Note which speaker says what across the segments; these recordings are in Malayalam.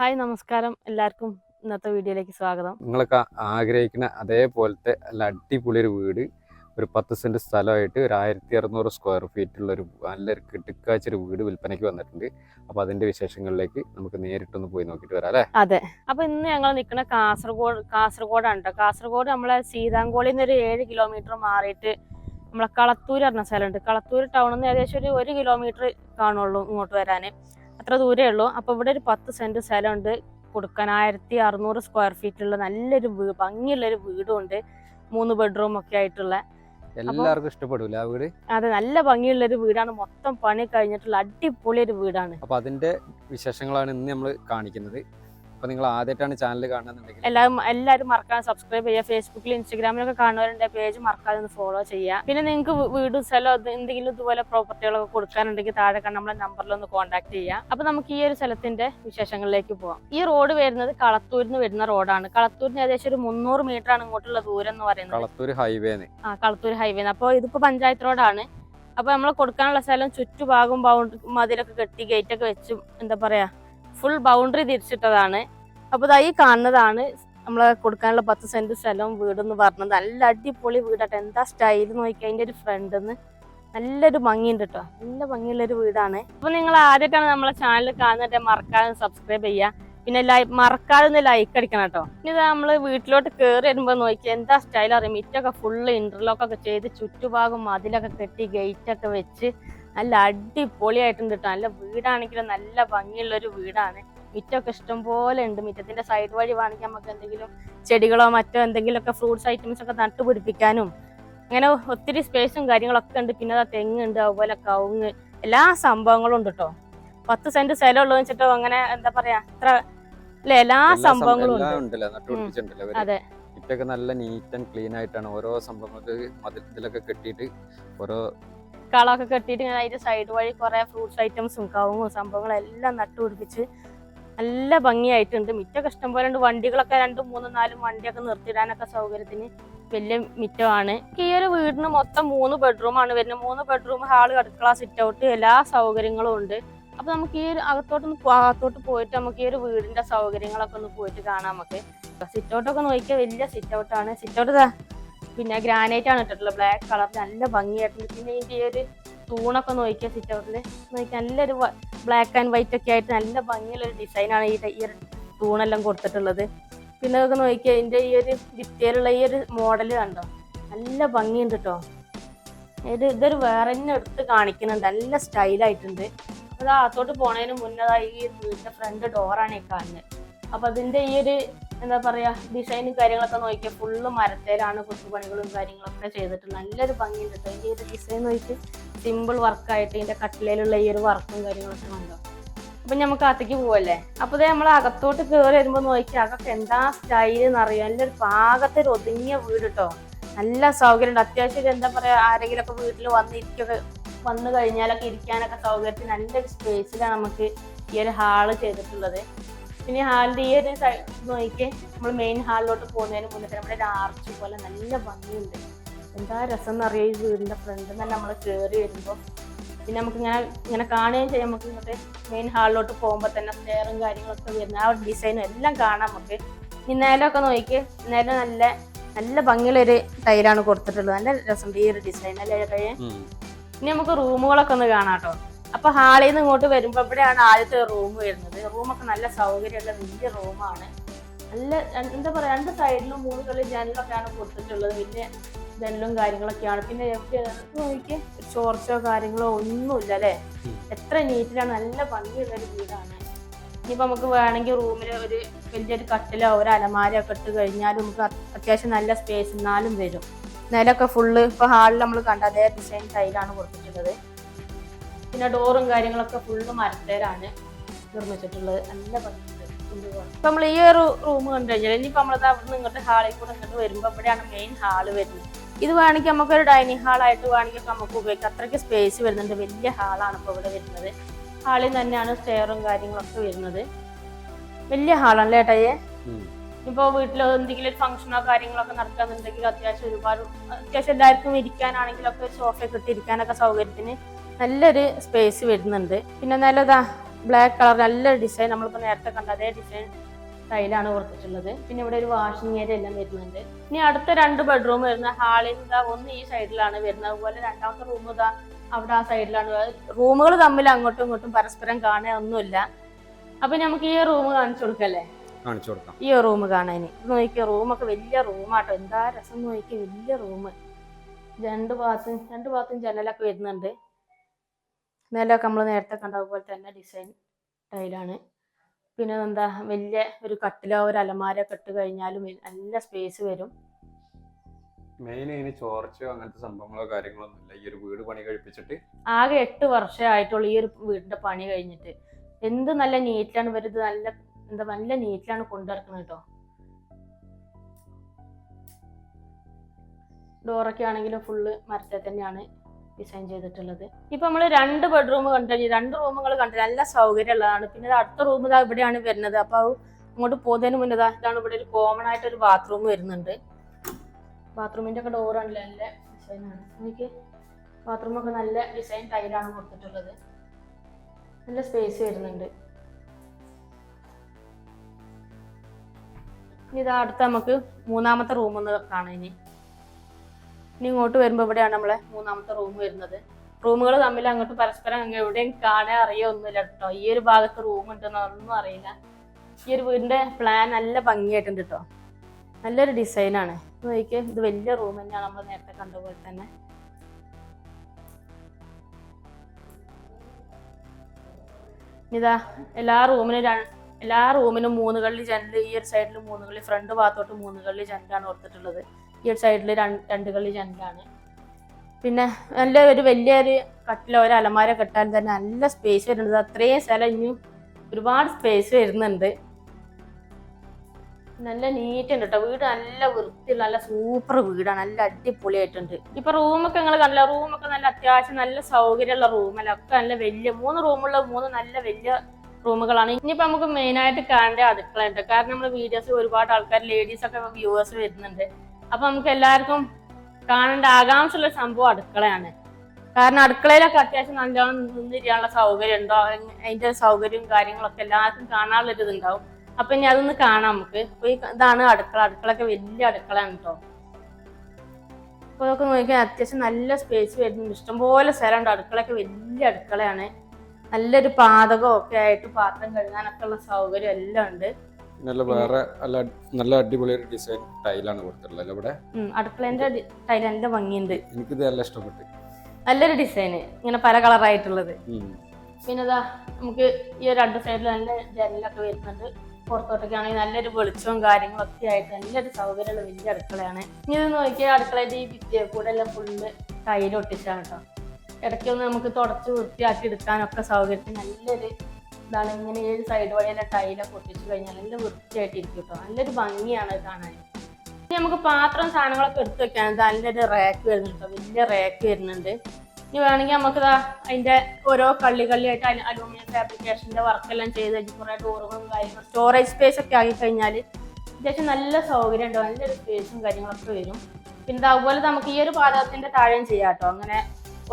Speaker 1: ഹായ് നമസ്കാരം. എല്ലാവർക്കും ഇന്നത്തെ വീഡിയോയിലേക്ക് സ്വാഗതം.
Speaker 2: നിങ്ങളൊക്കെ ആഗ്രഹിക്കുന്ന അതേപോലത്തെ നല്ല അടിപൊളി ഒരു വീട് ഒരു പത്ത് സെന്റ് സ്ഥലമായിട്ട് ഒരു ആയിരത്തി അറുന്നൂറ് സ്ക്വയർ ഫീറ്റ് ഒരു നല്ലൊരു കിട്ടിക്കാച്ചൊരു വീട് വിൽപ്പനയ്ക്ക് വന്നിട്ടുണ്ട്. അപ്പോൾ അതിന്റെ വിശേഷങ്ങളിലേക്ക് നമുക്ക് നേരിട്ടൊന്ന് പോയി നോക്കിയിട്ട് വരാം അല്ലേ?
Speaker 1: അതെ. അപ്പോൾ ഇന്ന് ഞങ്ങൾ നിൽക്കുന്ന കാസർഗോഡ് കാസർഗോഡാണ് കേട്ടോ. കാസർഗോഡ് നമ്മളെ സീതാങ്കോളിൽ നിന്ന് ഒരു ഏഴ് കിലോമീറ്റർ മാറിയിട്ട് നമ്മളെ കളത്തൂർ പറഞ്ഞ സ്ഥലമുണ്ട്. കളത്തൂർ ടൗണിൽ നിന്ന് ഏകദേശം ഒരു ഒരു കിലോമീറ്റർ കാണുള്ളൂ ഇങ്ങോട്ട് വരാൻ അത്ര ദൂരേ ഉള്ളൂ. അപ്പൊ ഇവിടെ ഒരു പത്ത് സെന്റ് സ്ഥലമുണ്ട്. കൊടുക്കാൻ ആയിരത്തി അറുന്നൂറ് സ്ക്വയർ ഫീറ്റുള്ള നല്ലൊരു വീ ഭംഗിയുള്ള ഒരു വീടും ഉണ്ട് മൂന്ന് ബെഡ്റൂം ഒക്കെ ആയിട്ടുള്ള.
Speaker 2: എല്ലാവർക്കും ഇഷ്ടപ്പെടില്ല വീട്?
Speaker 1: അതെ നല്ല ഭംഗിയുള്ള ഒരു വീടാണ്. മൊത്തം പണി കഴിഞ്ഞിട്ടുള്ള അടിപൊളി ഒരു വീടാണ്.
Speaker 2: അപ്പൊ അതിന്റെ വിശേഷങ്ങളാണ് ഇന്ന് നമ്മൾ കാണിക്കുന്നത്. അപ്പോൾ നിങ്ങൾ ആദ്യമായിട്ടാണ് ചാനൽ കാണുന്നുണ്ടെങ്കിൽ
Speaker 1: എല്ലാവരും എല്ലാവരും മറക്കാതെ സബ്സ്ക്രൈബ് ചെയ്യുക. ഫേസ്ബുക്കിൽ ഇൻസ്റ്റാഗ്രാമിലൊക്കെ കാണുന്നവരുണ്ട് പേജ് മറക്കാതെ ഒന്ന് ഫോളോ ചെയ്യുക. പിന്നെ നിങ്ങൾക്ക് വീടും സ്ഥലം എന്തെങ്കിലും ഇതുപോലെ പ്രോപ്പർട്ടികളൊക്കെ കൊടുക്കാനുണ്ടെങ്കിൽ താഴെ കാണുന്ന നമ്മളെ നമ്പറിൽ ഒന്ന് കോൺടാക്ട് ചെയ്യുക. അപ്പൊ നമുക്ക് ഈ ഒരു സ്ഥലത്തിന്റെ വിശേഷങ്ങളിലേക്ക് പോവാം. ഈ റോഡ് വരുന്നത് കളത്തൂരിൽ നിന്ന് വരുന്ന റോഡാണ് കളത്തൂരിന് ഏകദേശം ഒരു മുന്നൂറ് മീറ്റർ ആണ് ഇങ്ങോട്ടുള്ള ദൂരം എന്ന് പറയുന്നത്.
Speaker 2: കളത്തൂർ ഹൈവേന്ന്
Speaker 1: ആ കളത്തൂർ ഹൈവേ അപ്പോൾ ഇതിപ്പോ പഞ്ചായത്ത് റോഡാണ് അപ്പൊ നമ്മൾ കൊടുക്കാനുള്ള സ്ഥലം ചുറ്റുഭാഗം ബൗണ്ടറി മതിലൊക്കെ കെട്ടി ഗേറ്റ് ഒക്കെ വെച്ചും എന്താ പറയാ ഫുൾ ബൗണ്ടറി തിരിച്ചിട്ടതാണ്. അപ്പൊ ദാ ഈ കാണുന്നതാണ് നമ്മളെ കൊടുക്കാനുള്ള പത്ത് സെന്റ് സ്ഥലവും വീടെന്ന് പറഞ്ഞത്. നല്ല അടിപൊളി വീടാട്ടോ. എന്താ സ്റ്റൈൽ നോക്കി അതിന്റെ ഒരു ഫ്രണ്ട് നല്ലൊരു ഭംഗിയുണ്ട് കേട്ടോ നല്ല ഭംഗിയുള്ള ഒരു വീടാണ്. അപ്പൊ നിങ്ങൾ ആദ്യമായിട്ടാണ് നമ്മളെ ചാനൽ കാണുന്നത് മറക്കാതെ സബ്സ്ക്രൈബ് ചെയ്യുക പിന്നെ ലൈക്ക് മറക്കാതെ ഒന്ന് ലൈക്ക് അടിക്കണം കേട്ടോ പിന്നെ ഇത് നമ്മൾ വീട്ടിലോട്ട് കയറി വരുമ്പോൾ നോക്കി എന്താ സ്റ്റൈൽ അറിയാം? മിറ്റൊക്കെ ഫുള്ള് ഇന്റർലോക്ക് ഒക്കെ ചെയ്ത് ചുറ്റുഭാഗം മതിലൊക്കെ കെട്ടി ഗേറ്റ് ഒക്കെ വെച്ച് നല്ല അടിപൊളിയായിട്ടുണ്ട് കേട്ടോ നല്ല വീടാണെങ്കിലും നല്ല ഭംഗിയുള്ള ഒരു വീടാണ്. മിറ്റൊക്കെ ഇഷ്ടം പോലെ ഉണ്ട്. മിറ്റത്തിന്റെ സൈഡ് വഴി വേണമെങ്കിൽ നമുക്ക് എന്തെങ്കിലും ചെടികളോ മറ്റോ എന്തെങ്കിലും ഒക്കെ ഫ്രൂട്ട്സ് ഐറ്റംസ് ഒക്കെ നട്ടുപിടിപ്പിക്കാനും അങ്ങനെ ഒത്തിരി സ്പേസും കാര്യങ്ങളൊക്കെ ഉണ്ട്. പിന്നെ ദാ തെങ്ങുണ്ട് അതുപോലെ കവുങ്ങ് എല്ലാ സംഭവങ്ങളും ഉണ്ട് കേട്ടോ പത്ത് സെന്റ് സ്ഥലം ഉള്ളതെന്ന് വെച്ചിട്ടോ അങ്ങനെ എന്താ പറയാ ഇത്ര അല്ലെ? എല്ലാ സംഭവങ്ങളും ഉണ്ട്. അതെ.
Speaker 2: ഇപ്പൊക്കെ നല്ല നീറ്റ് ആൻഡ് ക്ലീൻ ആയിട്ടാണ് ഓരോ സംഭവങ്ങൾക്ക് മതിലൊക്കെ കെട്ടിയിട്ട് ഓരോ
Speaker 1: കളൊക്കെ കെട്ടിയിട്ട് ഇങ്ങനെ അതിന്റെ സൈഡ് വഴി കുറെ ഫ്രൂട്ട്സ് ഐറ്റംസും കവുങ്ങും സംഭവങ്ങളും എല്ലാം നട്ടുപിടിപ്പിച്ച് നല്ല ഭംഗിയായിട്ടുണ്ട്. മിറ്റൊക്കെ ഇഷ്ടം പോലെ ഉണ്ട് വണ്ടികളൊക്കെ രണ്ടും മൂന്നും നാലും വണ്ടിയൊക്കെ നിർത്തിയിടാനൊക്കെ സൗകര്യത്തിന് വലിയ മിറ്റമാണ്. ഈ ഒരു വീടിന് മൊത്തം മൂന്ന് ബെഡ്റൂമാണ് വരുന്നത്. മൂന്ന് ബെഡ്റൂം ഹാൾ അടുക്കള സിറ്റ് ഔട്ട് എല്ലാ സൗകര്യങ്ങളും ഉണ്ട്. അപ്പൊ നമുക്ക് ഈ ഒരു അകത്തോട്ടൊന്ന് അകത്തോട്ട് പോയിട്ട് നമുക്ക് ഈ ഒരു വീടിന്റെ സൗകര്യങ്ങളൊക്കെ ഒന്ന് പോയിട്ട് കാണാം നമുക്ക്. സിറ്റ് ഔട്ടൊക്കെ നോക്കിയാൽ വലിയ സിറ്റ് ഔട്ടാണ് സിറ്റ് ഔട്ട് പിന്നെ ഗ്രാനൈറ്റ് ആണ് ഇട്ടിട്ടുള്ളത്. ബ്ലാക്ക് കളർ നല്ല ഭംഗിയായിട്ടുണ്ട്. പിന്നെ ഇതിന്റെ ഒരു തൂണൊക്കെ നോക്കിയാൽ സിറ്റ് നോക്കിയാൽ നല്ലൊരു ബ്ലാക്ക് ആൻഡ് വൈറ്റ് ഒക്കെ ആയിട്ട് നല്ല ഭംഗിയുള്ള ഒരു ഡിസൈനാണ് ഈ ഈ തൂണെല്ലാം കൊടുത്തിട്ടുള്ളത്. പിന്നെ അതൊക്കെ നോക്കിയാൽ ഇതിന്റെ ഈ ഒരു ഭിത്തിയിലുള്ള ഈ ഒരു മോഡൽ കണ്ടോ? നല്ല ഭംഗിയുണ്ട് കേട്ടോ ഇത് ഇതൊരു വേറെ തന്നെ എടുത്ത് കാണിക്കുന്നുണ്ട്. നല്ല സ്റ്റൈലായിട്ടുണ്ട് അത് അകത്തോട്ട് പോണതിന് മുന്നേ ഈ വീടിന്റെ ഫ്രണ്ട് ഡോറാണ് ഈ കാണുന്നത് അപ്പം അതിന്റെ ഈ ഒരു എന്താ പറയാ ഡിസൈനും കാര്യങ്ങളൊക്കെ നോക്കിയാൽ ഫുള്ള് മരത്തേലാണ് കൊത്തുപണികളും കാര്യങ്ങളൊക്കെ ചെയ്തിട്ട് നല്ലൊരു ഭംഗിയുണ്ട് ഈ ഒരു ഡിസൈൻ നോക്കി സിമ്പിൾ വർക്കായിട്ട് ഇതിന്റെ കട്ടിലയിലുള്ള ഈ ഒരു വർക്കും കാര്യങ്ങളൊക്കെ ഉണ്ടോ അപ്പൊ നമുക്ക് അകത്തേക്ക് പോവല്ലേ? അപ്പൊ ദേ നമ്മൾ അകത്തോട്ട് കയറി വരുമ്പോൾ നോക്കി അകത്ത് എന്താ സ്റ്റൈൽ എന്നറിയാം നല്ലൊരു പാകത്തെ ഒരു ഒതുങ്ങിയ വീട് കേട്ടോ നല്ല സൗകര്യമുണ്ട് അത്യാവശ്യം എന്താ പറയാ ആരെങ്കിലും ഒക്കെ വീട്ടിൽ വന്നിരിക്കൊക്കെ വന്നു കഴിഞ്ഞാലൊക്കെ ഇരിക്കാനൊക്കെ സൗകര്യത്തിന് നല്ലൊരു സ്പേസിലാണ് നമുക്ക് ഈ ഒരു ഹാൾ ചെയ്തിട്ടുള്ളത്. പിന്നെ ഹാളിന്റെ ഈ ഒരു സൈഡ് നോക്കിയേ നമ്മൾ മെയിൻ ഹാളിലോട്ട് പോകുന്നതിന് മുന്നേ നമ്മുടെ ഒരു ആർച്ച് പോലെ നല്ല ഭംഗിയുണ്ട്. എന്താ രസം എന്ന് എന്നറിയാം ഈ വീടിന്റെ ഫ്രണ്ട് നല്ല നമ്മൾ കയറി വരുമ്പോൾ പിന്നെ നമുക്ക് ഇങ്ങനെ ഇങ്ങനെ കാണുകയും ചെയ്യാം. നമുക്ക് ഇങ്ങോട്ട് മെയിൻ ഹാളിലോട്ട് പോകുമ്പോൾ തന്നെ സ്റ്റെയറും കാര്യങ്ങളൊക്കെ വരുന്ന ആ ഒരു ഡിസൈനും എല്ലാം കാണാം നമുക്ക്. ഇന്നേലൊക്കെ നോക്കി ഇന്നേലും നല്ല നല്ല ഭംഗിയുള്ളൊരു ടൈലാണ് കൊടുത്തിട്ടുള്ളത്. നല്ല രസം ഈ ഒരു ഡിസൈൻ അല്ലേ ചേട്ടാ ഇനി നമുക്ക് റൂമുകളൊക്കെ ഒന്ന് കാണാം കേട്ടോ. അപ്പൊ ഹാളിൽ നിന്ന് ഇങ്ങോട്ട് വരുമ്പോ ഇവിടെയാണ് ആദ്യത്തെ റൂം വരുന്നത്. റൂമൊക്കെ നല്ല സൗകര്യമുള്ള വലിയ റൂമാണ് നല്ല എന്താ പറയാ രണ്ട് സൈഡിലും മൂന്ന് കളി ജനലൊക്കെയാണ് കൊടുത്തിട്ടുള്ളത് വലിയ ജനലും കാര്യങ്ങളൊക്കെയാണ്. പിന്നെ എനിക്ക് ചോർച്ചോ കാര്യങ്ങളോ ഒന്നുമില്ല അല്ലേ. എത്ര നീറ്റിലാണ് നല്ല ഭംഗിയുള്ള ഒരു വീടാണ്. ഇനിയിപ്പൊ നമുക്ക് വേണമെങ്കിൽ റൂമിൽ ഒരു വലിയൊരു കട്ടിലോ ഒരു അലമാരയോ ഒക്കെ ഇട്ട് കഴിഞ്ഞാലും നമുക്ക് അത്യാവശ്യം നല്ല സ്പേസ് എന്നാലും വരും. നിലൊക്കെ ഫുള്ള് ഇപ്പൊ ഹാളിൽ നമ്മൾ കണ്ട അതേ ഡിസൈൻ ടൈലാണ് കൊടുത്തിട്ടുള്ളത്. പിന്നെ ഡോറും കാര്യങ്ങളൊക്കെ ഫുള്ള് മരത്തേരാണ് നിർമ്മിച്ചിട്ടുള്ളത്. നല്ല ഭംഗിയുണ്ട്. ഇപ്പൊ നമ്മൾ ഈ ഒരു റൂം കണ്ടു കഴിഞ്ഞാൽ ഇനിയിപ്പോൾ നമ്മളത് അവിടെ നിന്ന് ഇങ്ങോട്ട് ഹാളിൽ കൂടെ ഇങ്ങോട്ട് വരുമ്പോൾ ഇവിടെയാണ് മെയിൻ ഹാൾ വരുന്നത്. ഇത് വേണമെങ്കിൽ നമുക്കൊരു ഡൈനിങ് ഹാളായിട്ട് വേണമെങ്കിൽ നമുക്ക് ഉപയോഗിക്കാം. അത്രയ്ക്ക് സ്പേസ് വരുന്നുണ്ട്. വലിയ ഹാളാണ് ഇപ്പോൾ ഇവിടെ വരുന്നത്. ഹാളിൽ തന്നെയാണ് സ്റ്റെയറും കാര്യങ്ങളൊക്കെ വരുന്നത്. വലിയ ഹാളാണ് ഏട്ടായേ?
Speaker 2: ഇപ്പോൾ
Speaker 1: ഇപ്പൊ വീട്ടിൽ എന്തെങ്കിലും ഒരു ഫംഗ്ഷനോ കാര്യങ്ങളൊക്കെ നടക്കാന്നുണ്ടെങ്കിൽ അത്യാവശ്യം ഒരുപാട് അത്യാവശ്യം എല്ലാവർക്കും ഇരിക്കാനാണെങ്കിലൊക്കെ ഒരു സോഫയൊക്കെ ഇട്ടിരിക്കാനൊക്കെ സൗകര്യത്തിന് നല്ലൊരു സ്പേസ് വരുന്നുണ്ട്. പിന്നെ നല്ലതാ ബ്ലാക്ക് കളർ നല്ല ഡിസൈൻ നമ്മളിപ്പോൾ നേരത്തെ കണ്ട അതേ ഡിസൈൻ ടൈലാണ് കൊടുത്തിട്ടുള്ളത് പിന്നെ ഇവിടെ ഒരു വാഷിംഗ് ഏരിയ എല്ലാം വരുന്നുണ്ട്. ഇനി അടുത്ത രണ്ട് ബെഡ്റൂം വരുന്ന ഹാളിൽ ഇതാ ഒന്ന് ഈ സൈഡിലാണ് വരുന്നത്. അതുപോലെ രണ്ടാമത്തെ റൂം ഇതാ അവിടെ ആ സൈഡിലാണ് റൂമുകൾ തമ്മിൽ അങ്ങോട്ടും ഇങ്ങോട്ടും പരസ്പരം കാണുക ഒന്നുമില്ല അപ്പൊ നമുക്ക് ഈ റൂം കാണിച്ചു കൊടുക്കല്ലേ
Speaker 2: കാണിച്ചു കൊടുക്കാം.
Speaker 1: ഈ റൂം കാണാൻ നോക്കിയ റൂമൊക്കെ വലിയ റൂമാട്ടോ എന്താ രസം നോക്കിയ വലിയ റൂം രണ്ട് ഭാഗത്തും രണ്ട് ഭാഗത്തും ജനലൊക്കെ വരുന്നുണ്ട്. നിലമൊക്കെ നമ്മൾ നേരത്തെ കണ്ട പോലെ തന്നെ ഡിസൈൻ ടൈലാണ് പിന്നെ എന്താ വലിയ ഒരു കട്ടിലോ ഒരു അലമാര ഒക്കെ ഇട്ട് കഴിഞ്ഞാലും നല്ല സ്പേസ് വരും.
Speaker 2: മെയിൻ ഇതിന് ചോർച്ചയോ അങ്ങനത്തെ സംഭവങ്ങളോ കാര്യങ്ങളൊന്നും ഇല്ല. ഈ ഒരു വീട് പണി കഴിപ്പിച്ചിട്ട്
Speaker 1: ആകെ എട്ട് വർഷമേ ആയിട്ടുള്ളൂ ഈ ഒരു വീടിന്റെ പണി കഴിഞ്ഞിട്ട്. എന്ത് നല്ല നീറ്റിലാണ് വരുന്നത് നല്ല എന്താ നല്ല നീറ്റിലാണ് കൊണ്ടിറക്കുന്നത് കേട്ടോ ഡോറൊക്കെ ആണെങ്കിലും ഫുള്ള് മരത്തെ തന്നെയാണ്. ഡിസൈൻ ചെയ്തിട്ടുള്ളത്. ഇപ്പൊ നമ്മൾ രണ്ട് ബെഡ്റൂം കണ്ടു. രണ്ട് റൂമുകൾ കണ്ടു. നല്ല സൗകര്യമുള്ളതാണ്. പിന്നെ അടുത്ത റൂം ഇതാ ഇവിടെയാണ് വരുന്നത്. അപ്പൊ അങ്ങോട്ട് പോകുന്നതിന് മുന്നേ ഇതാണ് ഇവിടെ ഒരു കോമൺ ആയിട്ട് ഒരു ബാത്റൂം വരുന്നുണ്ട്. ബാത്റൂമിന്റെ ഒക്കെ ഡോറാണല്ലോ നല്ല ഡിസൈനാണ് ബാത്റൂം ബാത്റൂമൊക്കെ നല്ല ഡിസൈൻ ടൈലാണ് കൊടുത്തിട്ടുള്ളത്. നല്ല സ്പേസ് വരുന്നുണ്ട്. ഇനി ഇതാ അടുത്ത് നമുക്ക് മൂന്നാമത്തെ റൂം ഒന്ന് കാണാം ഇനി. ഇനി ഇങ്ങോട്ട് വരുമ്പോൾ ഇവിടെയാണ് നമ്മളെ മൂന്നാമത്തെ റൂം വരുന്നത്. റൂമുകൾ തമ്മിൽ അങ്ങോട്ട് പരസ്പരം അങ്ങ് എവിടെയും കാണാൻ അറിയോ ഒന്നുമില്ല കേട്ടോ. ഈ ഒരു ഭാഗത്ത് റൂം ഉണ്ടെന്നൊന്നും അറിയില്ല. ഈ ഒരു വീടിന്റെ പ്ലാൻ നല്ല ഭംഗിയായിട്ടുണ്ട് കേട്ടോ. നല്ലൊരു ഡിസൈനാണ് നോക്കിയേ ഇത് വലിയ റൂം തന്നെയാണ് നമ്മൾ നേരത്തെ കണ്ടപോലെ തന്നെ. ഇതാ എല്ലാ റൂമിനും എല്ലാ റൂമിനും മൂന്നുകളിൽ ജനൽ ഈ ഒരു സൈഡിൽ മൂന്നുകളിൽ ഫ്രണ്ട് ഭാഗത്തോട്ട് മൂന്നുകളിൽ ജനലാണ് കൊടുത്തിട്ടുള്ളത് ഈ ഒരു സൈഡിൽ രണ്ട് കളി ജനലാണ്. പിന്നെ നല്ല ഒരു വലിയൊരു കട്ടില ഒരു അലമാര കെട്ടാൻ തന്നെ നല്ല സ്പേസ് വരുന്നുണ്ട്. അത്രയും സ്ഥലം ഇനിയും ഒരുപാട് സ്പേസ് വരുന്നുണ്ട്. നല്ല നീറ്റ് ഉണ്ട് കേട്ടോ വീട് നല്ല വൃത്തി നല്ല സൂപ്പർ വീടാണ്. നല്ല അടിപൊളിയായിട്ടുണ്ട്. ഇപ്പൊ റൂമൊക്കെ നിങ്ങൾ കണ്ടില്ല. റൂമൊക്കെ നല്ല അത്യാവശ്യം നല്ല സൗകര്യമുള്ള റൂമല്ല ഒക്കെ നല്ല വലിയ മൂന്ന് റൂമുള്ള മൂന്ന് നല്ല വലിയ റൂമുകളാണ്. ഇനിയിപ്പോ നമുക്ക് മെയിൻ ആയിട്ട് കാണേണ്ട അടുക്കള ഉണ്ട് കാരണം നമ്മുടെ വീഡിയോസ് ഒരുപാട് ആൾക്കാർ ലേഡീസ് ഒക്കെ വ്യൂവേഴ്സ് വരുന്നുണ്ട്. അപ്പൊ നമുക്ക് എല്ലാവർക്കും കാണേണ്ട ആകാംക്ഷയുള്ള സംഭവം അടുക്കളയാണ്. കാരണം അടുക്കളയിലൊക്കെ അത്യാവശ്യം നല്ലോണം നിന്നിരിക്കാനുള്ള സൗകര്യം ഉണ്ടോ? അതിന്റെ സൗകര്യവും കാര്യങ്ങളൊക്കെ എല്ലാവർക്കും കാണാനുള്ള ഒരു ഇതുണ്ടാവും. അപ്പൊ ഇനി അതൊന്ന് കാണാം നമുക്ക്. ഇതാണ് അടുക്കള. അടുക്കളൊക്കെ വലിയ അടുക്കളയാണ് കേട്ടോ അപ്പൊ അതൊക്കെ നോക്കിയാൽ അത്യാവശ്യം നല്ല സ്പേസ് വരുന്നുണ്ട്. ഇഷ്ടംപോലെ സ്ഥലമുണ്ട്. അടുക്കളയൊക്കെ വലിയ അടുക്കളയാണ്. നല്ലൊരു പാതകമൊക്കെ ആയിട്ട് പാത്രം കഴുകാനൊക്കെ ഉള്ള സൗകര്യം എല്ലാം ഉണ്ട്.
Speaker 2: നല്ല വേറെ നല്ല നല്ല അടിപൊളി ഒരു ഡിസൈൻ ടൈലാണ് കൊടുത്തിട്ടുള്ളത്. ഇവിടെ?
Speaker 1: അടുക്കളേന്റെ ടൈൽ ഭംഗിയുണ്ട്.
Speaker 2: എനിക്കിത് നല്ല ഇഷ്ടപ്പെട്ടു.
Speaker 1: നല്ലൊരു ഡിസൈന് ഇങ്ങനെ പല കളറായിട്ടുള്ളത്. പിന്നെ ഇതാ നമുക്ക് ഈ ഒരു രണ്ട് സൈഡിൽ നല്ല ജനലൊക്കെ വരുന്നുണ്ട്. പുറത്തോട്ടൊക്കെ ആണെങ്കിൽ നല്ലൊരു വെളിച്ചവും കാര്യങ്ങളൊക്കെ ആയിട്ട് നല്ലൊരു സൗകര്യമുള്ള വലിയ അടുക്കളയാണ്. ഇനി ഇത് നോക്കിയാൽ അടുക്കളയുടെ ഈ ഭിത്തിയെ കൂടെ എല്ലാം ഫുള്ള് ടൈൽ ഒട്ടിച്ചാണ് കേട്ടോ ഇടയ്ക്കൊന്ന് നമുക്ക് തുടച്ച് വൃത്തിയാക്കി എടുക്കാനൊക്കെ സൗകര്യത്തിന് നല്ലൊരു ഇതാണ് ഇങ്ങനെ ഈ സൈഡ് വഴിയെല്ലാം ടൈലൊക്കെ ഒട്ടിച്ച് കഴിഞ്ഞാൽ നല്ല വൃത്തിയായിട്ടിരിക്കും കേട്ടോ നല്ലൊരു ഭംഗിയാണ് കാണാൻ. ഇനി നമുക്ക് പാത്രം സാധനങ്ങളൊക്കെ എടുത്തു വെക്കാൻ. നല്ലൊരു റാക്ക് വരുന്നുണ്ട് വലിയ റാക്ക് വരുന്നുണ്ട്. ഇനി വേണമെങ്കിൽ നമുക്ക് അതിന്റെ ഓരോ കള്ളി കള്ളിയായിട്ട് അലൂമിനിയം ഫാബ്രിക്കേഷന്റെ വർക്കെല്ലാം ചെയ്ത് കഴിഞ്ഞ് കുറെ ഡോറുകളും കാര്യങ്ങളും സ്റ്റോറേജ് സ്പേസ് ഒക്കെ ആയി കഴിഞ്ഞാൽ അത്യാവശ്യം നല്ല സൗകര്യം ഉണ്ടാവും നല്ലൊരു സ്പേസും കാര്യങ്ങളൊക്കെ വരും. പിന്നെ അതുപോലെ നമുക്ക് ഈ ഒരു പാചകത്തിന്റെ താഴെയും ചെയ്യാം കേട്ടോ അങ്ങനെ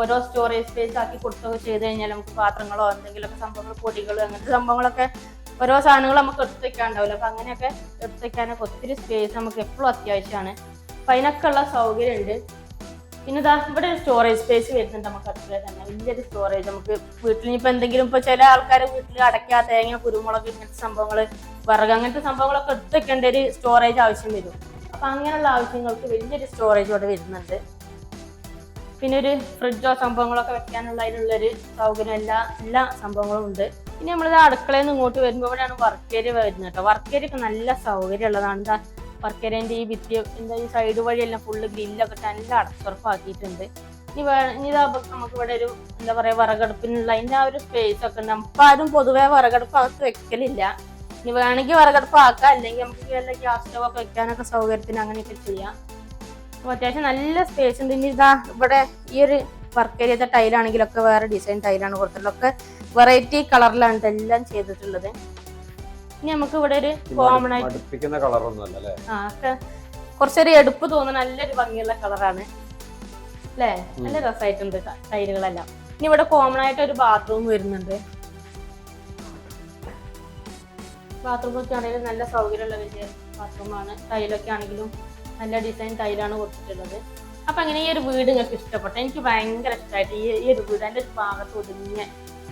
Speaker 1: ഓരോ സ്റ്റോറേജ് സ്പേസ് ആക്കി കൊടുത്തൊക്കെ ചെയ്ത് കഴിഞ്ഞാൽ നമുക്ക് പാത്രങ്ങളോ എന്തെങ്കിലുമൊക്കെ സംഭവങ്ങൾ പൊടികളോ അങ്ങനത്തെ സംഭവങ്ങളൊക്കെ ഓരോ സാധനങ്ങൾ നമുക്ക് എടുത്ത് വെക്കാണ്ടാവില്ല അപ്പൊ അങ്ങനെയൊക്കെ എടുത്ത് വെക്കാനൊക്കെ ഒത്തിരി സ്പേസ് നമുക്ക് എപ്പോഴും അത്യാവശ്യമാണ്. അപ്പൊ അതിനൊക്കെ ഉള്ള സൗകര്യം ഉണ്ട് പിന്നെ ഇതാ ഇവിടെ ഒരു സ്റ്റോറേജ് സ്പേസ് വരുന്നുണ്ട് നമുക്ക് അടുക്കള തന്നെ. വലിയൊരു സ്റ്റോറേജ് നമുക്ക് വീട്ടിൽ ഇനിയിപ്പോൾ എന്തെങ്കിലും ഇപ്പോൾ ചില ആൾക്കാർ വീട്ടിൽ അടയ്ക്ക തേങ്ങ കുരുമുളക് ഇങ്ങനത്തെ സംഭവങ്ങൾ വിറക് അങ്ങനത്തെ സംഭവങ്ങളൊക്കെ എടുത്ത് വെക്കേണ്ട ഒരു സ്റ്റോറേജ് ആവശ്യം വരും. അപ്പം അങ്ങനെയുള്ള ആവശ്യങ്ങൾക്ക് വലിയൊരു സ്റ്റോറേജ് ഇവിടെ വരുന്നുണ്ട്. പിന്നെ ഒരു ഫ്രിഡ്ജോ സംഭവങ്ങളൊക്കെ വെക്കാനുള്ള അതിനുള്ളൊരു സൗകര്യം എല്ലാ എല്ലാ സംഭവങ്ങളും ഉണ്ട്. ഇനി നമ്മളിത് അടുക്കളയിൽ നിന്ന് ഇങ്ങോട്ട് വരുമ്പോൾ ഇവിടെയാണ് വർക്ക് വരുന്നത് കേട്ടോ. വർക്ക് ഒക്കെ നല്ല സൗകര്യമുള്ളതാണ്. എന്താ വർക്ക് ഏരിയന്റെ ഈ ഭിത്തി എന്താ ഈ സൈഡ് വഴിയെല്ലാം ഫുള്ള് ഗ്രില്ലൊക്കെ ഇട്ട് നല്ല അടച്ചുറപ്പാക്കിയിട്ടുണ്ട്. ഇനി വേ ഇനി ഇതാ ഇപ്പൊ നമുക്ക് ഇവിടെ ഒരു എന്താ പറയുക വിറകടുപ്പിനുള്ള അതിന്റെ ആ ഒരു സ്പേസ് ഒക്കെ ഉണ്ട്. നമുക്ക് ആരും പൊതുവേ വിറകടുപ്പ് അകത്ത് വെക്കലില്ല. ഇനി വേണമെങ്കിൽ വിറകടുപ്പ് ആക്കാം. അല്ലെങ്കിൽ നമുക്ക് വല്ല ഗ്യാസ് സ്റ്റവ് ഒക്കെ വെക്കാനൊക്കെ സൗകര്യത്തിന് അങ്ങനെയൊക്കെ ചെയ്യാം. അപ്പോൾ അത്യാവശ്യം നല്ല സ്പേസ് ഉണ്ട്. ഇനി ഇതാ ഇവിടെ ഈ ഒരു വർക്ക് ചെയ്ത ടൈലാണെങ്കിലൊക്കെ വേറെ ഡിസൈൻ ടൈലാണ് കൊടുത്തിട്ടുള്ളത്. ഒക്കെ വെറൈറ്റി കളറിലാണ് ഇതെല്ലാം എല്ലാം ചെയ്തിട്ടുള്ളത്. ഇനി നമുക്ക് ഇവിടെ ഒരു കോമൺ ആയിട്ട്
Speaker 2: കളറൊന്നും
Speaker 1: ആ ഒക്കെ കുറച്ചൊരു എടുപ്പ് തോന്നുന്ന നല്ലൊരു ഭംഗിയുള്ള കളറാണ് അല്ലേ? നല്ല രസമായിട്ടുണ്ട് ടൈലുകളെല്ലാം ഇനി ഇവിടെ കോമൺ ആയിട്ട് ഒരു ബാത്റൂം വരുന്നുണ്ട്. ബാത്റൂമൊക്കെ ആണെങ്കിലും നല്ല സൗകര്യമുള്ള വലിയ ബാത്റൂമാണ് ടൈലൊക്കെ ആണെങ്കിലും നല്ല ഡിസൈൻ തൈലാണ് കൊടുത്തിട്ടുള്ളത്. അപ്പൊ അങ്ങനെ ഈ ഒരു വീട് നിങ്ങൾക്ക് ഇഷ്ടപ്പെട്ടു എനിക്ക് ഭയങ്കര ഇഷ്ടമായിട്ട് ഈ ഈ ഒരു വീട് എന്റെ ഒരു ഭാഗത്ത് ഒതുങ്ങിയ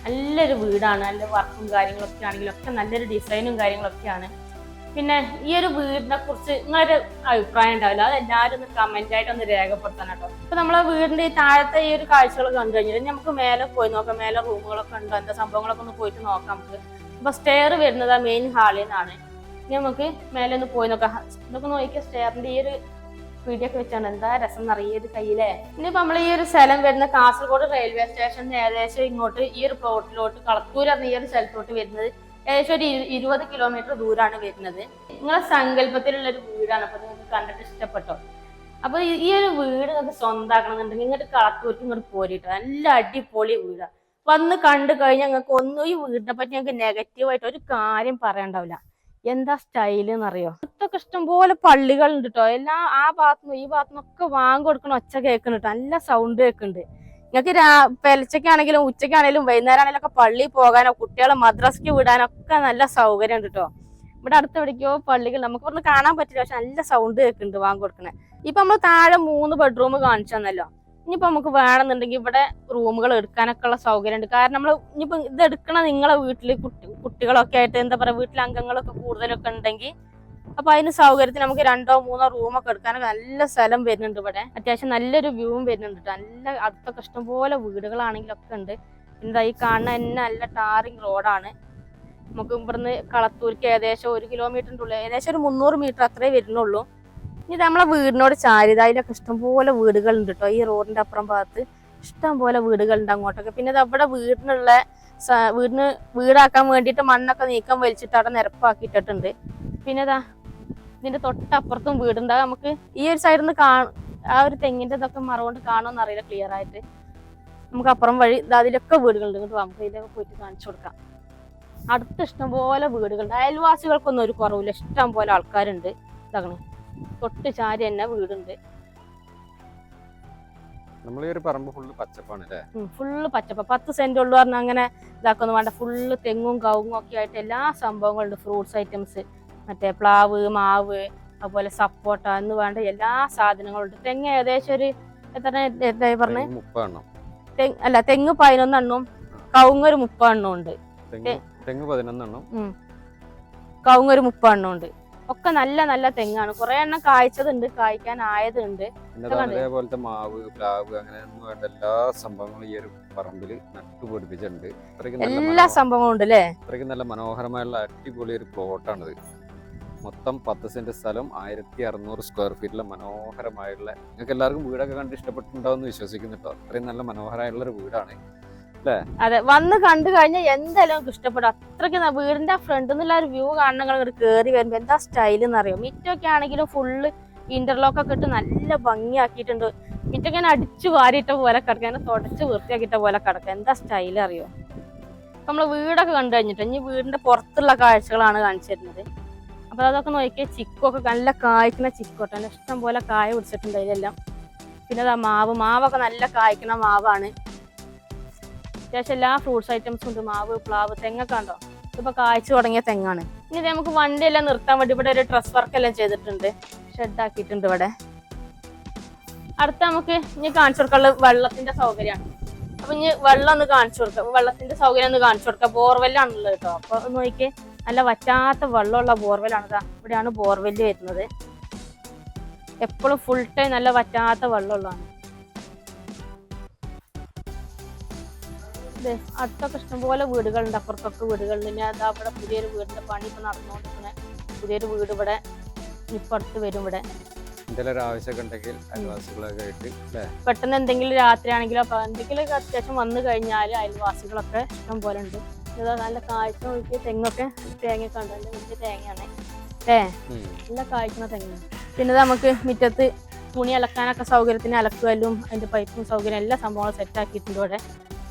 Speaker 1: നല്ലൊരു വീടാണ്. നല്ല വർക്കും കാര്യങ്ങളൊക്കെ ആണെങ്കിലും ഒക്കെ നല്ലൊരു ഡിസൈനും കാര്യങ്ങളൊക്കെയാണ്. പിന്നെ ഈ ഒരു വീടിനെ കുറിച്ച് നിങ്ങളൊരു അഭിപ്രായം ഉണ്ടാവില്ല. അത് എല്ലാവരും ഒന്ന് കമന്റ് ഒന്ന് രേഖപ്പെടുത്താൻ കേട്ടോ. ഇപ്പൊ നമ്മളെ വീടിന്റെ ഈ താഴത്തെ ഈ ഒരു കാഴ്ചകൾ കണ്ടു കഴിഞ്ഞാൽ നമുക്ക് മേലെ പോയി നോക്കാം. മേലെ റൂമുകളൊക്കെ ഉണ്ടോ? എന്താ സംഭവങ്ങളൊക്കെ ഒന്ന് പോയിട്ട് നോക്കാം നമുക്ക്. അപ്പൊ സ്റ്റെയർ വരുന്നത് ആ മെയിൻ ഹാളിൽ നിന്നാണ്. നമുക്ക് മേലെ ഒന്ന് പോയി നോക്കാം. ഇതൊക്കെ നോക്കിയാൽ സ്റ്റെയറിന്റെ ഈ ഒരു വീഡിയോ ഒക്കെ വെച്ചാണ്. എന്താ രസം എന്നറിയത് കയ്യിലെ. ഇനിയിപ്പോ നമ്മൾ ഈ ഒരു സ്ഥലം വരുന്ന കാസർഗോഡ് റെയിൽവേ സ്റ്റേഷൻ ഏകദേശം ഇങ്ങോട്ട് ഈ ഒരു പ്ലോട്ടിലോട്ട് കളത്തൂർ എന്ന ഈ ഒരു സ്ഥലത്തോട്ട് വരുന്നത്. ഏകദേശം ഒരു ഇരു- ഇരുപത് കിലോമീറ്റർ ദൂരമാണ് വരുന്നത്. നിങ്ങളെ സങ്കല്പത്തിലുള്ള ഒരു വീടാണ്. അപ്പൊ നിങ്ങൾക്ക് കണ്ടിട്ട് ഇഷ്ടപ്പെട്ടോ? അപ്പൊ ഈ- ഈ ഒരു വീട് നിങ്ങൾക്ക് സ്വന്തമാക്കണമെന്നുണ്ടെങ്കിൽ ഇങ്ങോട്ട് കളത്തൂർക്ക് ഇങ്ങോട്ട് പോരിട്ടോ. നല്ല അടിപൊളി വീടാണ് വന്ന് കണ്ടു കഴിഞ്ഞാൽ ഞങ്ങൾക്ക് ഒന്നും ഈ വീടിനെ പറ്റി ഞങ്ങൾക്ക് നെഗറ്റീവായിട്ട് ഒരു കാര്യം പറയണ്ടാവില്ല എന്താ സ്റ്റൈൽ എന്നറിയോ? ഇതൊക്കെ ഇഷ്ടംപോലെ പള്ളികളുണ്ട് കേട്ടോ എല്ലാ ആ ഭാഗത്തുനിന്നും ഈ ഭാഗത്തുനിന്നും ഒക്കെ വാങ്ങി കൊടുക്കണ ഒച്ച കേൾക്കുന്നുണ്ട് നല്ല സൗണ്ട് കേൾക്കുന്നുണ്ട് നിങ്ങൾക്ക് രാ പെലച്ചക്കാണെങ്കിലും ഉച്ചക്കാണെങ്കിലും വൈകുന്നേരം ആണെങ്കിലും ഒക്കെ പള്ളിയിൽ പോകാനോ കുട്ടികളെ മദ്രസയ്ക്ക് വിടാനൊക്കെ നല്ല സൗകര്യം ഉണ്ട് കേട്ടോ ഇവിടെ അടുത്ത് എവിടേക്കോ പള്ളികൾ നമുക്ക് ഒന്ന് കാണാൻ പറ്റില്ല പക്ഷെ നല്ല സൗണ്ട് കേൾക്കുന്നുണ്ട് വാങ്ങി കൊടുക്കണേ. ഇപ്പൊ നമ്മൾ താഴെ മൂന്ന് ബെഡ്റൂം കാണിച്ചു തന്നല്ലോ. ഇനിയിപ്പോ നമുക്ക് വേണമെന്നുണ്ടെങ്കിൽ ഇവിടെ റൂമുകൾ എടുക്കാനൊക്കെ ഉള്ള സൗകര്യം ഉണ്ട് കാരണം നമ്മൾ ഇനിയിപ്പോ ഇത് എടുക്കണ നിങ്ങളെ വീട്ടിൽ കുട്ടി കുട്ടികളൊക്കെ ആയിട്ട് എന്താ പറയാ വീട്ടിലെ അംഗങ്ങളൊക്കെ കൂടുതലൊക്കെ ഉണ്ടെങ്കിൽ അപ്പൊ അതിന് സൗകര്യത്തിന് നമുക്ക് രണ്ടോ മൂന്നോ റൂമൊക്കെ എടുക്കാനൊക്കെ നല്ല സ്ഥലം വരുന്നുണ്ട് ഇവിടെ. അത്യാവശ്യം നല്ലൊരു വ്യൂവും വരുന്നുണ്ട്. നല്ല അടുത്തൊക്കെ ഇഷ്ടംപോലെ വീടുകളാണെങ്കിലൊക്കെ ഉണ്ട്. എന്താ ഈ കാണുന്ന തന്നെ നല്ല ടാറിങ് റോഡാണ്. നമുക്ക് ഇവിടുന്ന് കളത്തൂർക്ക് ഏകദേശം ഒരു കിലോമീറ്ററിന്റെ ഉള്ളിൽ ഏകദേശം ഒരു മുന്നൂറ് മീറ്റർ അത്രേ വരുന്നുള്ളൂ. ഇനി നമ്മളെ വീടിനോട് ചാരിത അതിലൊക്കെ ഇഷ്ടംപോലെ വീടുകളുണ്ട് കേട്ടോ ഈ റോഡിന്റെ അപ്പുറം ഭാഗത്ത് ഇഷ്ടംപോലെ വീടുകളുണ്ട് അങ്ങോട്ടൊക്കെ. പിന്നെ ഇത് അവിടെ വീടിനുള്ള വീടിന് വീടാക്കാൻ വേണ്ടിയിട്ട് മണ്ണൊക്കെ നീക്കം വലിച്ചിട്ട് അവിടെ നിരപ്പാക്കിയിട്ടിട്ടുണ്ട്. പിന്നെ ഇതാ ഇതിന്റെ തൊട്ടപ്പുറത്തും വീടുണ്ട്. നമുക്ക് ഈ ഒരു സൈഡിൽ നിന്ന് കാണും ആ ഒരു തെങ്ങിന്റെ ഇതൊക്കെ മറുകൊണ്ട് കാണുമെന്ന് അറിയില്ല ക്ലിയർ ആയിട്ട്. നമുക്ക് അപ്പുറം വഴി അതിലൊക്കെ വീടുകളുണ്ട്. ഇങ്ങോട്ട് നമുക്ക് ഇതിലൊക്കെ പോയിട്ട് കാണിച്ചു കൊടുക്കാം. അടുത്ത് ഇഷ്ടംപോലെ വീടുകളുണ്ട്. അയൽവാസികൾക്കൊന്നും ഒരു കുറവില്ല. ഇഷ്ടം പോലെ ആൾക്കാരുണ്ട് ഇതാകണം തൊട്ട് ചാരി തന്നെ വീടുണ്ട്.
Speaker 2: നമ്മൾ ഈ ഒരു പറമ്പ് ഫുള്ള് പച്ചപ്പാണ് അല്ലേ
Speaker 1: ഫുള്ള് പച്ചപ്പ. പത്ത് സെന്റ് ഉള്ളു പറഞ്ഞാൽ അങ്ങനെ ഇതാക്കൊന്നും വേണ്ട. ഫുള്ള് തെങ്ങും കവുങ്ങും ഒക്കെ ആയിട്ട് എല്ലാ സംഭവങ്ങളുണ്ട്. Fruits items. മറ്റേ പ്ലാവ് മാവ് അതുപോലെ സപ്പോട്ട എന്ന് വേണ്ട എല്ലാ സാധനങ്ങളും ഉണ്ട് തെങ്ങ് ഏകദേശം ഒരു എത്ര എന്തായി പറഞ്ഞേ? തെങ്ങ് അല്ല തെങ്ങ് പതിനൊന്നെണ്ണും കവുങ്ങ് ഒരു മുപ്പതെണ്ണം ഉണ്ട്.
Speaker 2: തെങ്ങ് തെങ്ങ് പതിനൊന്നെണ്ണം.
Speaker 1: കവുങ്ങ് ഒരു മുപ്പതെണ്ണം ഉണ്ട്. ഒക്കെ നല്ല നല്ല തെങ്ങാണ്. കുറെ എണ്ണം കായ്ച്ചതുണ്ട് കായ്ക്കാൻ ആയതുണ്ട്.
Speaker 2: അതേപോലത്തെ മാവ് പ്ലാവ് അങ്ങനെ വേണ്ട. എല്ലാ സംഭവങ്ങളും ഈ ഒരു പറമ്പിൽ നട്ടുപിടിപ്പിച്ചിട്ടുണ്ട്
Speaker 1: എല്ലാ സംഭവങ്ങളും ഉണ്ട് അല്ലേ?
Speaker 2: അത്രയ്ക്ക് നല്ല മനോഹരമായുള്ള അടിപൊളി ഒരു പ്ലോട്ടാണിത്. മൊത്തം പത്ത് സെന്റ് സ്ഥലം ആയിരത്തി അറുന്നൂറ് സ്ക്വയർ ഫീറ്റിലെ മനോഹരമായുള്ള നിങ്ങൾക്ക് എല്ലാവർക്കും വീടൊക്കെ കണ്ട് ഇഷ്ടപ്പെട്ടിട്ടുണ്ടാവും വിശ്വസിക്കുന്നു കേട്ടോ അത്രയും നല്ല മനോഹരമായുള്ള ഒരു വീടാണ്.
Speaker 1: അതെ വന്ന് കണ്ടു കഴിഞ്ഞാൽ എന്തായാലും നമുക്ക് ഇഷ്ടപ്പെടും. അത്രയ്ക്ക് വീടിന്റെ ഫ്രണ്ടിൽ നിന്നുള്ള ഒരു വ്യൂ കാണണം ഇങ്ങോട്ട് കയറി വരുമ്പോ എന്താ സ്റ്റൈൽ എന്നറിയോ മിറ്റൊക്കെ ആണെങ്കിലും ഫുള്ള് ഇന്റർലോക്ക് ഒക്കെ ഇട്ട് നല്ല ഭംഗിയാക്കിയിട്ടുണ്ട്. മിറ്റൊക്കെ ഞാൻ അടിച്ചു വാരിയിട്ട പോലെ കിടക്കുക എന്നെ തുടച്ച് വൃത്തിയാക്കിയിട്ട പോലെ കിടക്കുക എന്താ സ്റ്റൈൽ അറിയോ? നമ്മൾ വീടൊക്കെ കണ്ടു കഴിഞ്ഞിട്ട്? ഇനി വീടിന്റെ പുറത്തുള്ള കാഴ്ചകളാണ് കാണിച്ചു തരുന്നത്. അപ്പൊ അതൊക്കെ നോക്കിയാൽ ചിക്കൊക്കെ നല്ല കായ്ക്കുന്ന ചിക്കോട്ടെ? ഇഷ്ടം പോലെ കായ പിടിച്ചിട്ടുണ്ട് അതിലെല്ലാം. പിന്നെ അതാ മാവ്. മാവൊക്കെ നല്ല കായ്ക്കുന്ന മാവാണ്. അത്യാവശ്യം എല്ലാ ഫ്രൂട്ട്സ് ഐറ്റംസും ഉണ്ട്. മാവ് പ്ലാവ് തെങ്ങൊക്കെ ഉണ്ടോ ഇതിപ്പോ കായ്ച്ചു തുടങ്ങിയ തെങ്ങാണ്. ഇനി നമുക്ക് വണ്ടി എല്ലാം നിർത്താൻ വേണ്ടി ഇവിടെ ഒരു ഡ്രസ് വർക്ക് എല്ലാം ചെയ്തിട്ടുണ്ട്. ഷെഡ് ആക്കിയിട്ടുണ്ട് ഇവിടെ. അടുത്ത നമുക്ക് ഇനി കാണിച്ചു കൊടുക്കാനുള്ള വെള്ളത്തിന്റെ സൗകര്യമാണ്. അപ്പൊ ഇനി വെള്ളം ഒന്ന് കാണിച്ചു കൊടുക്കാം. വെള്ളത്തിന്റെ സൗകര്യം ഒന്ന് കാണിച്ചു കൊടുക്കാം. ബോർവെല്ലാണല്ലോ കേട്ടോ. അപ്പൊ ഒന്ന് നല്ല വറ്റാത്ത വെള്ളമുള്ള ബോർവെല്ലാണ് ഇവിടെയാണ് ബോർവെല്ല് വരുന്നത്. എപ്പോഴും ഫുൾ ടൈം നല്ല വറ്റാത്ത വെള്ളമുള്ളതാണ്. അടുത്തൊക്കെ ഇഷ്ടംപോലെ വീടുകളുണ്ട്. അപ്പുറത്തൊക്കെ വീടുകളുണ്ട് പിന്നെ അതാ ഇവിടെ പുതിയൊരു വീടിന്റെ പണി ഇപ്പൊ നടന്നുകൊണ്ടിരിക്കുന്ന പുതിയൊരു വീട് ഇവിടെ ഇപ്പൊ അടുത്ത് വരും ഇവിടെ.
Speaker 2: എന്തെങ്കിലും ആവശ്യമൊക്കെ ഉണ്ടെങ്കിൽ അയൽവാസികളൊക്കെ ആയിട്ട്
Speaker 1: പെട്ടെന്ന് എന്തെങ്കിലും രാത്രി ആണെങ്കിലോ അപ്പൊ എന്തെങ്കിലും അത്യാവശ്യം വന്നു കഴിഞ്ഞാൽ അയൽവാസികളൊക്കെ ഇഷ്ടം പോലെ ഉണ്ട്. ഇതാ നല്ല കാഴ്ച നോക്കി തെങ്ങൊക്കെ തേങ്ങയൊക്കെ ഉണ്ട് നല്ല വലിയ തേങ്ങയാണ്. ഏ നല്ല കായ്ക്കുന്ന തെങ്ങ് പിന്നെ നമുക്ക് മുറ്റത്ത് തുണി അലക്കാനൊക്കെ സൗകര്യത്തിന് അലക്കുവല്ലും അതിന്റെ പൈപ്പും സൗകര്യം എല്ലാ സംഭവങ്ങളും സെറ്റ് ആക്കിയിട്ടുണ്ട് ഇവിടെ.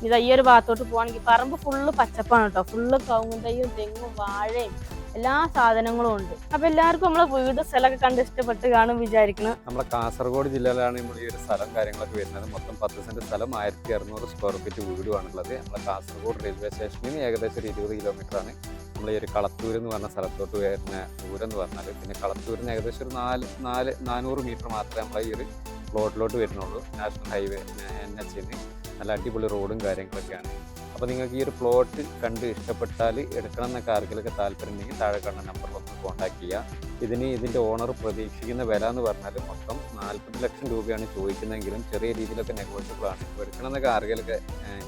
Speaker 1: ഇതാ ഈ ഒരു ഭാഗത്തോട്ട് പോവാണെങ്കിൽ പറമ്പ് ഫുള്ള് പച്ചപ്പാണ് കേട്ടോ ഫുള്ള് കവുങ്ങും തെങ്ങും വാഴയും എല്ലാ സാധനങ്ങളും ഉണ്ട്. അപ്പൊ എല്ലാവർക്കും നമ്മളെ വീട് സ്ഥലമൊക്കെ കണ്ട് ഇഷ്ടപ്പെട്ട് കാണും വിചാരിക്കണം
Speaker 2: നമ്മുടെ കാസർഗോഡ് ജില്ലയിലാണ് നമ്മൾ ഈ ഒരു സ്ഥലം കാര്യങ്ങളൊക്കെ വരുന്നത്. മൊത്തം പത്ത് സെന്റ് സ്ഥലം ആയിരത്തി അറുന്നൂറ് സ്ക്വയർ ഫീറ്റ് വീടുമാണുള്ളത് നമ്മുടെ കാസർഗോഡ് റെയിൽവേ സ്റ്റേഷനിൽ നിന്ന് ഏകദേശം ഒരു ഇരുപത് കിലോമീറ്റർ ആണ്. നമ്മൾ ഈ ഒരു കളത്തൂർ എന്ന് പറഞ്ഞ സ്ഥലത്തോട്ട് വരുന്ന ദൂരം എന്ന് പറഞ്ഞാൽ പിന്നെ കളത്തൂരിന് ഏകദേശം ഒരു നാല് നാല് നാനൂറ് മീറ്റർ മാത്രമേ നമ്മളെ ഈ ഒരു പ്ലോട്ടിലോട്ട് വരുന്നുള്ളൂ. നാഷണൽ ഹൈവേ എൻ എച്ചിന് നല്ല അടിപൊളി റോഡും കാര്യങ്ങളൊക്കെയാണ്. അപ്പോൾ നിങ്ങൾക്ക് ഈ ഒരു പ്ലോട്ട് കണ്ട് ഇഷ്ടപ്പെട്ടാൽ എടുക്കണം എന്നൊക്കെ ആർക്കെങ്കിലൊക്കെ താല്പര്യം ഉണ്ടെങ്കിൽ താഴെ കണ്ട നമ്പറിൽ ഒന്ന് കോൺടാക്ട് ചെയ്യുക ഇതിന് ഇതിന്റെ ഓണർ പ്രതീക്ഷിക്കുന്ന വില എന്ന് പറഞ്ഞാൽ മൊത്തം നാൽപ്പത് ലക്ഷം രൂപയാണ് ചോദിക്കുന്നതെങ്കിലും ചെറിയ രീതിയിലൊക്കെ നെഗോഷ്യബിൾ ആണ്. എടുക്കണം എന്നൊക്കെ ആർക്കെങ്കിലൊക്കെ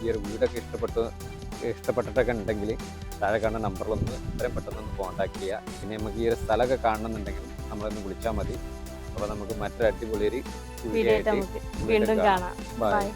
Speaker 2: ഈ ഒരു വീടൊക്കെ ഇഷ്ടപ്പെട്ട് ഇഷ്ടപ്പെട്ടിട്ടൊക്കെ ഉണ്ടെങ്കിൽ താഴെ കാണുന്ന നമ്പറിലൊന്ന് എത്രയും പെട്ടെന്ന് ഒന്ന് കോൺടാക്ട് ചെയ്യുക പിന്നെ നമുക്ക് ഈ ഒരു സ്ഥലമൊക്കെ കാണണമെന്നുണ്ടെങ്കിൽ നമ്മളൊന്ന് വിളിച്ചാൽ മതി. അപ്പോൾ നമുക്ക് മറ്റൊരു അടിപൊളി ഒരു
Speaker 1: വീഡിയോ ആയിട്ട് വീണ്ടും കാണാം. ബൈ